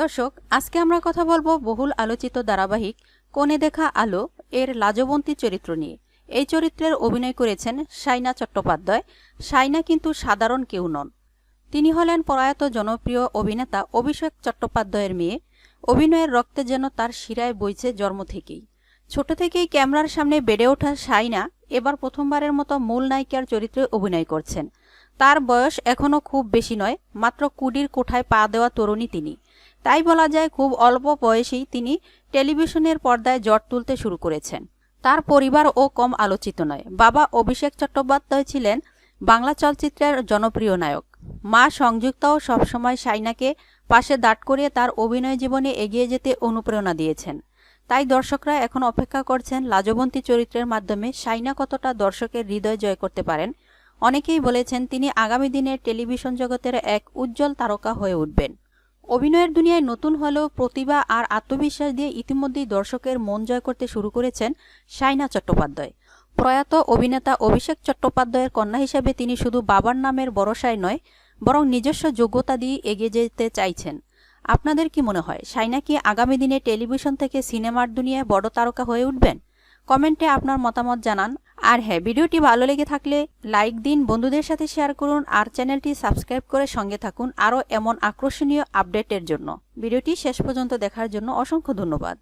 দর্শক, আজকে আমরা কথা বলব বহুল আলোচিত ধারাবাহিক কোণে দেখা আলো এর লাজবন্তী চরিত্র নিয়ে। এই চরিত্রের অভিনয় করেছেন সাইনা চট্টোপাধ্যায়। সাইনা কিন্তু সাধারণ কেউ নন। তিনি হলেন প্রয়াত জনপ্রিয় অভিনেতা অভিষেক চট্টোপাধ্যায়ের মেয়ে। অভিনয়ের রক্তে যেন তার শিরায় বইছে জন্ম থেকেই। ছোট থেকেই ক্যামেরার সামনে বেড়ে ওঠা সাইনা এবার প্রথমবারের মতো মূল নায়িকার চরিত্রে অভিনয় করছেন। তার বয়স এখনও খুব বেশি নয়, মাত্র কুডির কোঠায় পা দেওয়া তরুণী তিনি। তাই বলা যায় খুব অল্প বয়সেই তিনি টেলিভিশনের পর্দায় জট তুলতে শুরু করেছেন। তার পরিবার ও কম আলোচিত নয়। বাবা অভিষেক চট্টোপাধ্যায় ছিলেন বাংলা চলচ্চিত্রের জনপ্রিয় নায়ক। মা সংযুক্তাও সবসময় সাইনাকে পাশে দাঁড় করিয়ে তার অভিনয় জীবনে এগিয়ে যেতে অনুপ্রেরণা দিয়েছেন। তাই দর্শকরা এখন অপেক্ষা করছেন লাজবন্তী চরিত্রের মাধ্যমে সাইনা কতটা দর্শকের হৃদয় জয় করতে পারেন। অনেকেই বলেছেন তিনি আগামী দিনের টেলিভিশন জগতের এক উজ্জ্বল তারকা হয়ে উঠবেন। অভিনয়ের দুনিয়ায় নতুন হলেও প্রতিভা আর আত্মবিশ্বাস দিয়ে ইতিমধ্যেই দর্শকের মন জয় করতে শুরু করেছেন সাইনা চট্টোপাধ্যায়। প্রয়াত অভিনেতা অভিষেক চট্টোপাধ্যায়ের কন্যা হিসেবে তিনি শুধু বাবার নামের ভরসায় নয়, বরং নিজস্ব যোগ্যতা দিয়ে এগিয়ে যেতে চাইছেন। আপনাদের কি মনে হয় সাইনা কি আগামী দিনে টেলিভিশন থেকে সিনেমার দুনিয়ায় বড় তারকা হয়ে উঠবেন? কমেন্টে আপনার মতামত জানান। আর হ্যাঁ ভিডিওটি ভালো লেগে থাকলে লাইক দিন, বন্ধুদের সাথে শেয়ার করুন আর চ্যানেলটি সাবস্ক্রাইব করে সঙ্গে থাকুন আরও এমন আকর্ষণীয় আপডেটের জন্য। ভিডিওটি শেষ পর্যন্ত দেখার জন্য অসংখ্য ধন্যবাদ।